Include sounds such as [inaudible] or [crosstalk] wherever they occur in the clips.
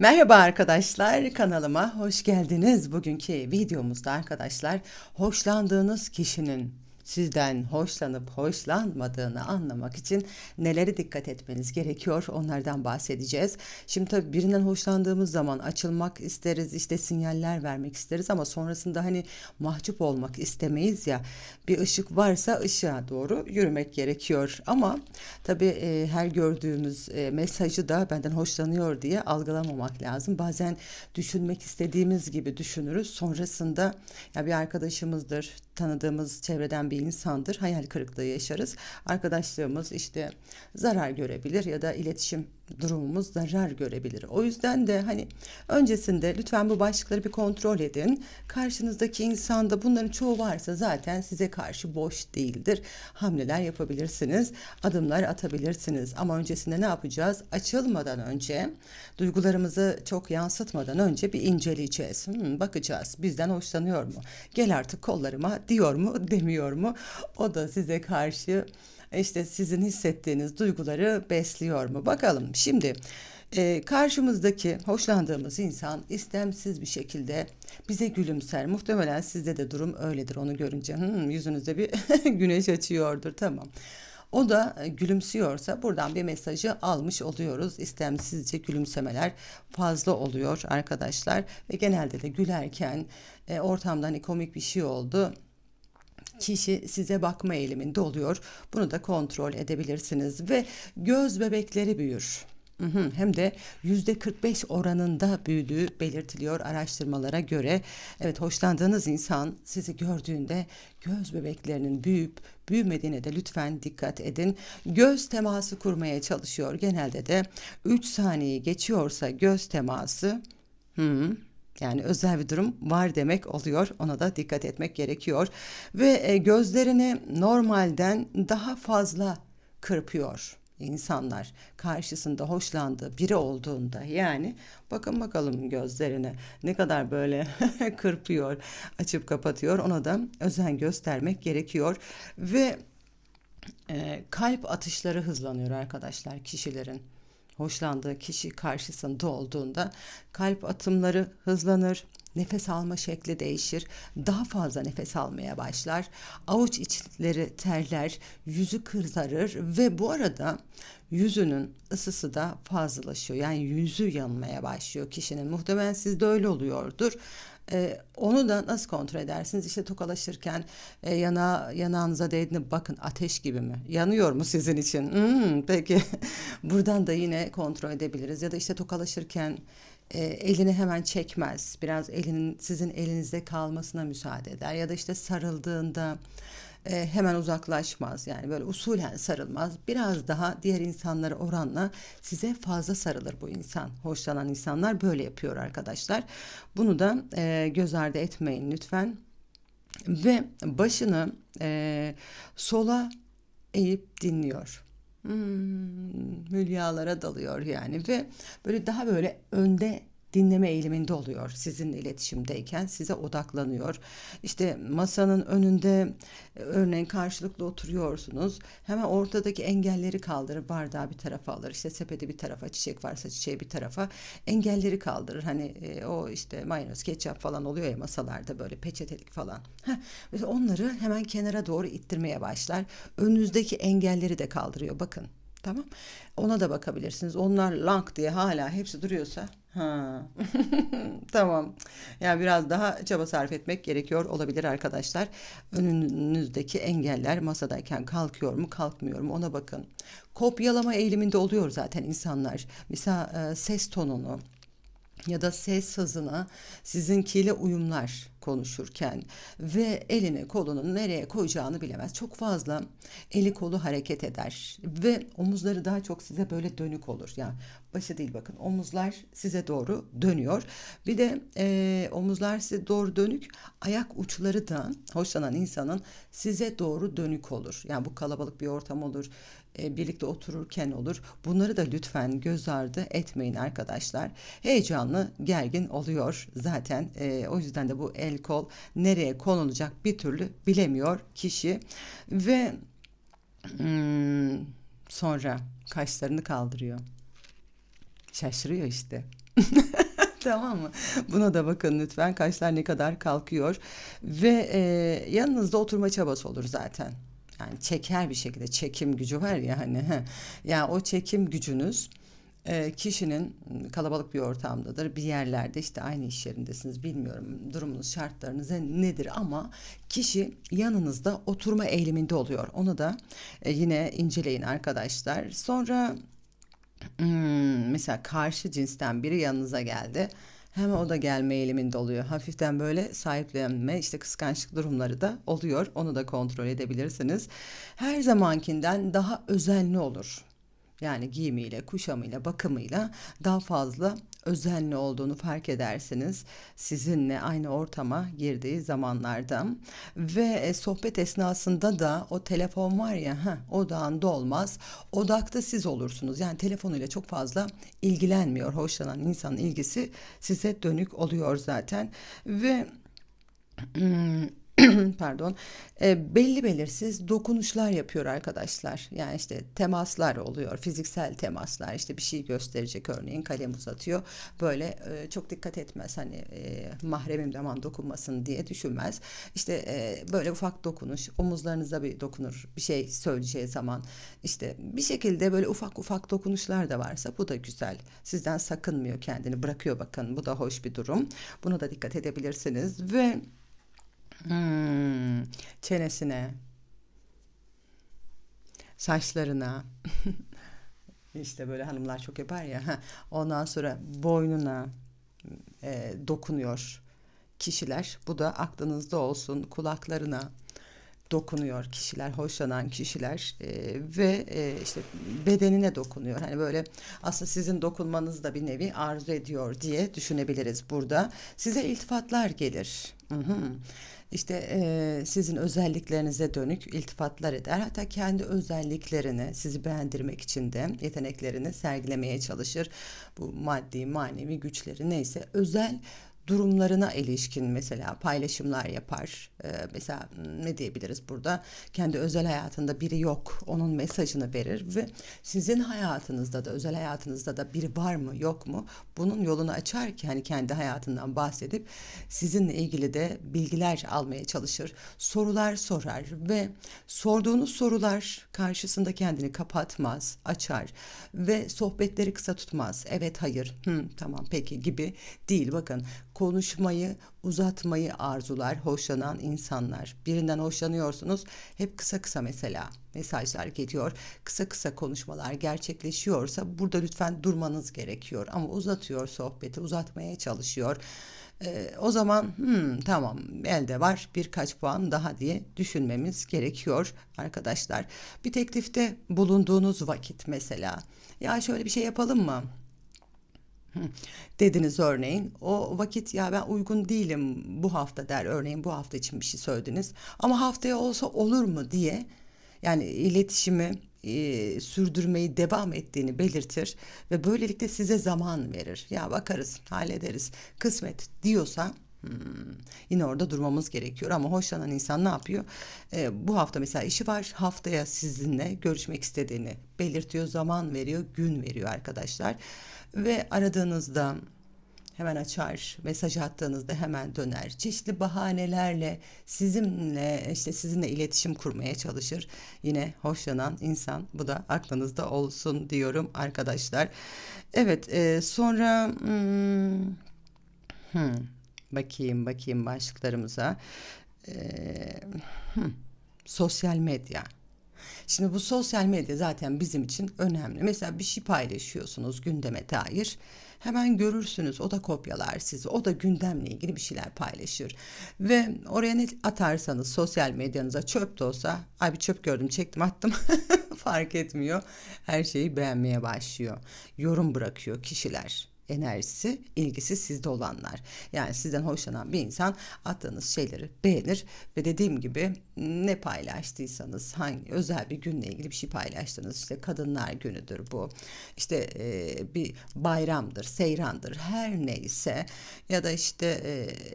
Merhaba arkadaşlar, kanalıma hoş geldiniz. Bugünkü videomuzda arkadaşlar hoşlandığınız kişinin sizden hoşlanıp hoşlanmadığını anlamak için nelere dikkat etmeniz gerekiyor onlardan bahsedeceğiz. Şimdi tabii birinden hoşlandığımız zaman açılmak isteriz, işte sinyaller vermek isteriz ama sonrasında hani mahcup olmak istemeyiz ya. Bir ışık varsa ışığa doğru yürümek gerekiyor. Ama tabii e, her gördüğümüz e, mesajı da benden hoşlanıyor diye algılamamak lazım. Bazen düşünmek istediğimiz gibi düşünürüz. Sonrasında ya bir arkadaşımızdır, tanıdığımız çevreden bir insandır. Hayal kırıklığı yaşarız. Arkadaşlığımız işte zarar görebilir ya da iletişim durumumuz zarar görebilir. O yüzden de hani öncesinde lütfen bu başlıkları bir kontrol edin. Karşınızdaki insanda bunların çoğu varsa zaten size karşı boş değildir. Hamleler yapabilirsiniz, adımlar atabilirsiniz. Ama öncesinde ne yapacağız? Açılmadan önce, duygularımızı çok yansıtmadan önce bir inceleyeceğiz. Hmm, bakacağız. Bizden hoşlanıyor mu? Gel artık kollarıma diyor mu, demiyor mu? O da size karşı işte sizin hissettiğiniz duyguları besliyor mu? Bakalım. Şimdi e, karşımızdaki hoşlandığımız insan istemsiz bir şekilde bize gülümser. Muhtemelen sizde de durum öyledir onu görünce. Hmm, yüzünüzde bir [laughs] güneş açıyordur. Tamam. O da e, gülümsüyorsa buradan bir mesajı almış oluyoruz. İstemsizce gülümsemeler fazla oluyor arkadaşlar ve genelde de gülerken e, ortamda hani komik bir şey oldu kişi size bakma eğiliminde oluyor. Bunu da kontrol edebilirsiniz ve göz bebekleri büyür. Hem de yüzde 45 oranında büyüdüğü belirtiliyor araştırmalara göre. Evet hoşlandığınız insan sizi gördüğünde göz bebeklerinin büyüyüp büyümediğine de lütfen dikkat edin. Göz teması kurmaya çalışıyor. Genelde de 3 saniye geçiyorsa göz teması hı, yani özel bir durum var demek oluyor. Ona da dikkat etmek gerekiyor. Ve e, gözlerini normalden daha fazla kırpıyor insanlar. Karşısında hoşlandığı biri olduğunda. Yani bakın bakalım gözlerine ne kadar böyle [laughs] kırpıyor açıp kapatıyor. Ona da özen göstermek gerekiyor. Ve e, kalp atışları hızlanıyor arkadaşlar kişilerin hoşlandığı kişi karşısında olduğunda kalp atımları hızlanır, nefes alma şekli değişir, daha fazla nefes almaya başlar, avuç içleri terler, yüzü kızarır ve bu arada yüzünün ısısı da fazlalaşıyor. Yani yüzü yanmaya başlıyor kişinin. Muhtemelen sizde öyle oluyordur. Ee, onu da nasıl kontrol edersiniz? İşte tokalaşırken e, yana yanağınıza değdiğinde bakın ateş gibi mi? Yanıyor mu sizin için? Hmm, peki [laughs] buradan da yine kontrol edebiliriz. Ya da işte tokalaşırken e, elini hemen çekmez. Biraz elinin sizin elinizde kalmasına müsaade eder. Ya da işte sarıldığında e, hemen uzaklaşmaz. Yani böyle usulen sarılmaz. Biraz daha diğer insanlara oranla size fazla sarılır bu insan. Hoşlanan insanlar böyle yapıyor arkadaşlar. Bunu da e, göz ardı etmeyin lütfen. Ve başını e, sola eğip dinliyor. Hmm, hülyalara dalıyor yani ve böyle daha böyle önde dinleme eğiliminde oluyor sizinle iletişimdeyken size odaklanıyor. İşte masanın önünde e, örneğin karşılıklı oturuyorsunuz. Hemen ortadaki engelleri kaldırır. Bardağı bir tarafa alır. İşte sepeti bir tarafa, çiçek varsa çiçeği bir tarafa. Engelleri kaldırır. Hani e, o işte mayonez, ketçap falan oluyor ya masalarda böyle peçetelik falan. Heh, onları hemen kenara doğru ittirmeye başlar. Önünüzdeki engelleri de kaldırıyor. Bakın Tamam. Ona da bakabilirsiniz. Onlar lang diye hala hepsi duruyorsa. Ha. [laughs] tamam. Yani biraz daha çaba sarf etmek gerekiyor olabilir arkadaşlar. Önünüzdeki engeller masadayken kalkıyor mu, kalkmıyor mu ona bakın. Kopyalama eğiliminde oluyor zaten insanlar. Mesela e, ses tonunu ya da ses hızına sizinkiyle uyumlar konuşurken ve elini kolunu nereye koyacağını bilemez. Çok fazla eli kolu hareket eder ve omuzları daha çok size böyle dönük olur. Yani başı değil bakın omuzlar size doğru dönüyor. Bir de e, omuzlar size doğru dönük ayak uçları da hoşlanan insanın size doğru dönük olur. Yani bu kalabalık bir ortam olur e, birlikte otururken olur. Bunları da lütfen göz ardı etmeyin arkadaşlar. Heyecanlı, gergin oluyor zaten. E, o yüzden de bu el kol nereye konulacak bir türlü bilemiyor kişi ve hmm, sonra kaşlarını kaldırıyor. Şaşırıyor işte. [laughs] Tamam mı? Buna da bakın lütfen. Kaşlar ne kadar kalkıyor. Ve e, yanınızda oturma çabası olur zaten. Yani çeker bir şekilde çekim gücü var ya hani. heh. Yani o çekim gücünüz e, kişinin kalabalık bir ortamdadır. Bir yerlerde işte aynı iş yerindesiniz. Bilmiyorum durumunuz, şartlarınız nedir ama kişi yanınızda oturma eğiliminde oluyor. Onu da e, yine inceleyin arkadaşlar. Sonra Hmm, mesela karşı cinsten biri yanınıza geldi. Hemen o da gelme eğiliminde oluyor. Hafiften böyle sahiplenme, işte kıskançlık durumları da oluyor. Onu da kontrol edebilirsiniz. Her zamankinden daha özenli olur. Yani giyimiyle, kuşamıyla, bakımıyla daha fazla özenli olduğunu fark edersiniz. Sizinle aynı ortama girdiği zamanlarda ve e, sohbet esnasında da o telefon var ya, heh, odağında olmaz. Odakta siz olursunuz. Yani telefonuyla çok fazla ilgilenmiyor. Hoşlanan insanın ilgisi size dönük oluyor zaten ve [clears throat] pardon e, belli belirsiz dokunuşlar yapıyor arkadaşlar. Yani işte temaslar oluyor, fiziksel temaslar. İşte bir şey gösterecek örneğin kalem uzatıyor. Böyle e, çok dikkat etmez hani e, mahremim aman dokunmasın diye düşünmez. İşte e, böyle ufak dokunuş, omuzlarınıza bir dokunur, bir şey söyleyeceği zaman işte bir şekilde böyle ufak ufak dokunuşlar da varsa bu da güzel. Sizden sakınmıyor kendini, bırakıyor bakın. Bu da hoş bir durum. Buna da dikkat edebilirsiniz ve Hmm, çenesine, saçlarına, [laughs] işte böyle hanımlar çok yapar ya. Ondan sonra boynuna e, dokunuyor kişiler. Bu da aklınızda olsun. Kulaklarına dokunuyor kişiler, hoşlanan kişiler e, ve e, işte bedenine dokunuyor. Hani böyle aslında sizin dokunmanız da bir nevi arzu ediyor diye düşünebiliriz burada. Size iltifatlar gelir. Hı hı. İşte e, sizin özelliklerinize dönük iltifatlar eder. Hatta kendi özelliklerini sizi beğendirmek için de yeteneklerini sergilemeye çalışır. Bu maddi, manevi güçleri neyse özel durumlarına ilişkin mesela paylaşımlar yapar. Ee, mesela ne diyebiliriz burada? Kendi özel hayatında biri yok. Onun mesajını verir ve sizin hayatınızda da özel hayatınızda da biri var mı yok mu? Bunun yolunu açar ki hani kendi hayatından bahsedip sizinle ilgili de bilgiler almaya çalışır. Sorular sorar ve sorduğunuz sorular karşısında kendini kapatmaz, açar ve sohbetleri kısa tutmaz. Evet, hayır, hı, tamam, peki gibi değil. Bakın konuşmayı, uzatmayı arzular, hoşlanan insanlar. Birinden hoşlanıyorsunuz, hep kısa kısa mesela mesajlar geliyor. Kısa kısa konuşmalar gerçekleşiyorsa burada lütfen durmanız gerekiyor. Ama uzatıyor sohbeti, uzatmaya çalışıyor. Ee, o zaman hmm, tamam elde var birkaç puan daha diye düşünmemiz gerekiyor arkadaşlar. Bir teklifte bulunduğunuz vakit mesela ya şöyle bir şey yapalım mı? [laughs] dediniz örneğin. O vakit ya ben uygun değilim bu hafta der örneğin bu hafta için bir şey söylediniz. Ama haftaya olsa olur mu diye yani iletişimi e, sürdürmeyi devam ettiğini belirtir ve böylelikle size zaman verir. Ya bakarız, hallederiz, kısmet diyorsa Hmm, yine orada durmamız gerekiyor ama hoşlanan insan ne yapıyor? Ee, bu hafta mesela işi var. Haftaya sizinle görüşmek istediğini belirtiyor, zaman veriyor, gün veriyor arkadaşlar. Ve aradığınızda hemen açar, mesaj attığınızda hemen döner. Çeşitli bahanelerle sizinle işte sizinle iletişim kurmaya çalışır. Yine hoşlanan insan bu da aklınızda olsun diyorum arkadaşlar. Evet, e, sonra hmm, hmm, bakayım bakayım başlıklarımıza. E, hmm, sosyal medya. Şimdi bu sosyal medya zaten bizim için önemli. Mesela bir şey paylaşıyorsunuz gündeme dair. Hemen görürsünüz o da kopyalar sizi. O da gündemle ilgili bir şeyler paylaşır. Ve oraya ne atarsanız sosyal medyanıza çöp de olsa ay bir çöp gördüm çektim attım [laughs] fark etmiyor. Her şeyi beğenmeye başlıyor. Yorum bırakıyor kişiler enerjisi, ilgisi sizde olanlar. Yani sizden hoşlanan bir insan attığınız şeyleri beğenir ve dediğim gibi ne paylaştıysanız, hangi özel bir günle ilgili bir şey paylaştınız. işte kadınlar günüdür bu. İşte e, bir bayramdır, seyrandır, her neyse ya da işte e,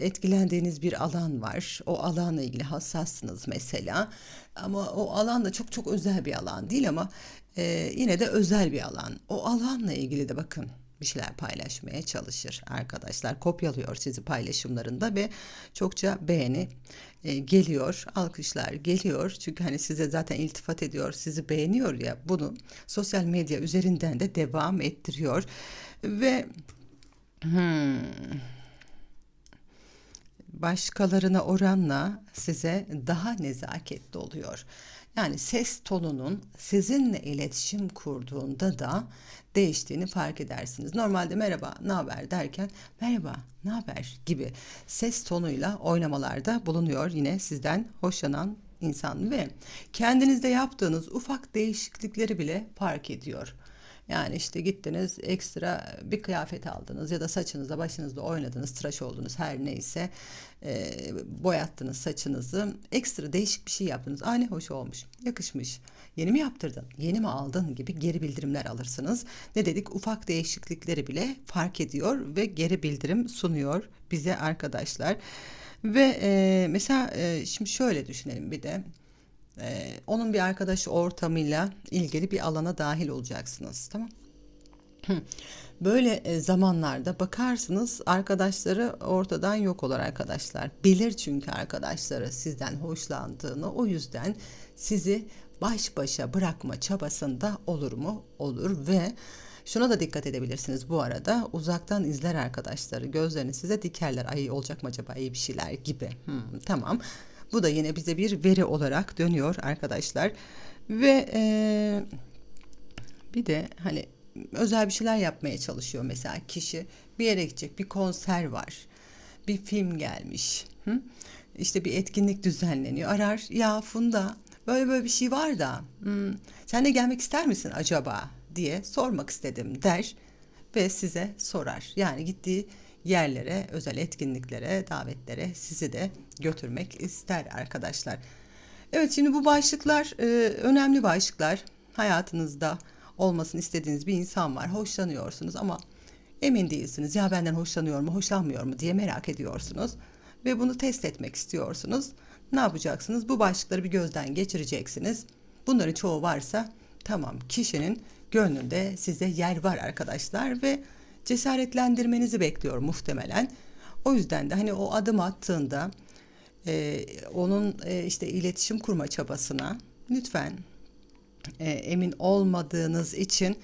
etkilendiğiniz bir alan var. O alanla ilgili hassassınız mesela. Ama o alan da çok çok özel bir alan değil ama e, yine de özel bir alan. O alanla ilgili de bakın bir şeyler paylaşmaya çalışır arkadaşlar. Kopyalıyor sizi paylaşımlarında ve çokça beğeni e, geliyor, alkışlar geliyor. Çünkü hani size zaten iltifat ediyor, sizi beğeniyor ya bunu sosyal medya üzerinden de devam ettiriyor. Ve hmm, başkalarına oranla size daha nezaketli oluyor. Yani ses tonunun sizinle iletişim kurduğunda da değiştiğini fark edersiniz. Normalde merhaba, ne haber derken merhaba, ne haber gibi ses tonuyla oynamalarda bulunuyor yine sizden hoşlanan insan ve kendinizde yaptığınız ufak değişiklikleri bile fark ediyor. Yani işte gittiniz ekstra bir kıyafet aldınız ya da saçınızda başınızda oynadınız, tıraş oldunuz her neyse e, boyattınız saçınızı ekstra değişik bir şey yaptınız. Aa ne hoş olmuş, yakışmış. Yeni mi yaptırdın, yeni mi aldın gibi geri bildirimler alırsınız. Ne dedik ufak değişiklikleri bile fark ediyor ve geri bildirim sunuyor bize arkadaşlar. Ve e, mesela e, şimdi şöyle düşünelim bir de. Ee, onun bir arkadaş ortamıyla ilgili bir alana dahil olacaksınız. Tamam. Böyle e, zamanlarda bakarsınız arkadaşları ortadan yok olur arkadaşlar. Bilir çünkü arkadaşları sizden hoşlandığını o yüzden sizi baş başa bırakma çabasında olur mu? Olur ve şuna da dikkat edebilirsiniz bu arada uzaktan izler arkadaşları gözlerini size dikerler ay olacak mı acaba iyi bir şeyler gibi hmm, tamam bu da yine bize bir veri olarak dönüyor arkadaşlar. Ve e, bir de hani özel bir şeyler yapmaya çalışıyor mesela kişi bir yere gidecek bir konser var bir film gelmiş hı? işte bir etkinlik düzenleniyor arar ya Funda böyle böyle bir şey var da hmm, sen de gelmek ister misin acaba diye sormak istedim der ve size sorar yani gittiği yerlere, özel etkinliklere, davetlere sizi de götürmek ister arkadaşlar. Evet şimdi bu başlıklar e, önemli başlıklar. Hayatınızda olmasını istediğiniz bir insan var. Hoşlanıyorsunuz ama emin değilsiniz. Ya benden hoşlanıyor mu, hoşlanmıyor mu diye merak ediyorsunuz ve bunu test etmek istiyorsunuz. Ne yapacaksınız? Bu başlıkları bir gözden geçireceksiniz. Bunların çoğu varsa tamam kişinin gönlünde size yer var arkadaşlar ve cesaretlendirmenizi bekliyor muhtemelen. O yüzden de hani o adım attığında e, onun e, işte iletişim kurma çabasına lütfen e, emin olmadığınız için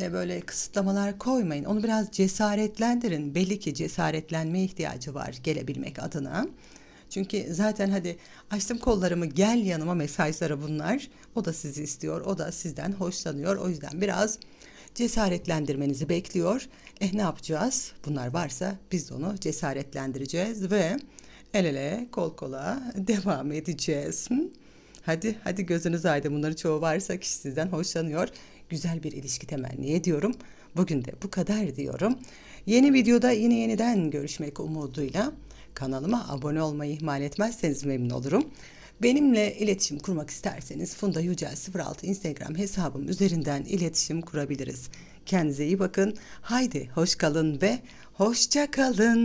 e, böyle kısıtlamalar koymayın. Onu biraz cesaretlendirin. Belli ki cesaretlenmeye ihtiyacı var gelebilmek adına. Çünkü zaten hadi açtım kollarımı gel yanıma mesajları bunlar. O da sizi istiyor. O da sizden hoşlanıyor. O yüzden biraz cesaretlendirmenizi bekliyor. Eh ne yapacağız? Bunlar varsa biz de onu cesaretlendireceğiz ve el ele kol kola [laughs] devam edeceğiz. Hadi hadi gözünüz aydın bunların çoğu varsa kişi sizden hoşlanıyor. Güzel bir ilişki temenni ediyorum. Bugün de bu kadar diyorum. Yeni videoda yine yeniden görüşmek umuduyla kanalıma abone olmayı ihmal etmezseniz memnun olurum. Benimle iletişim kurmak isterseniz Funda Yücel 06 Instagram hesabım üzerinden iletişim kurabiliriz. Kendinize iyi bakın. Haydi hoş kalın ve hoşça kalın.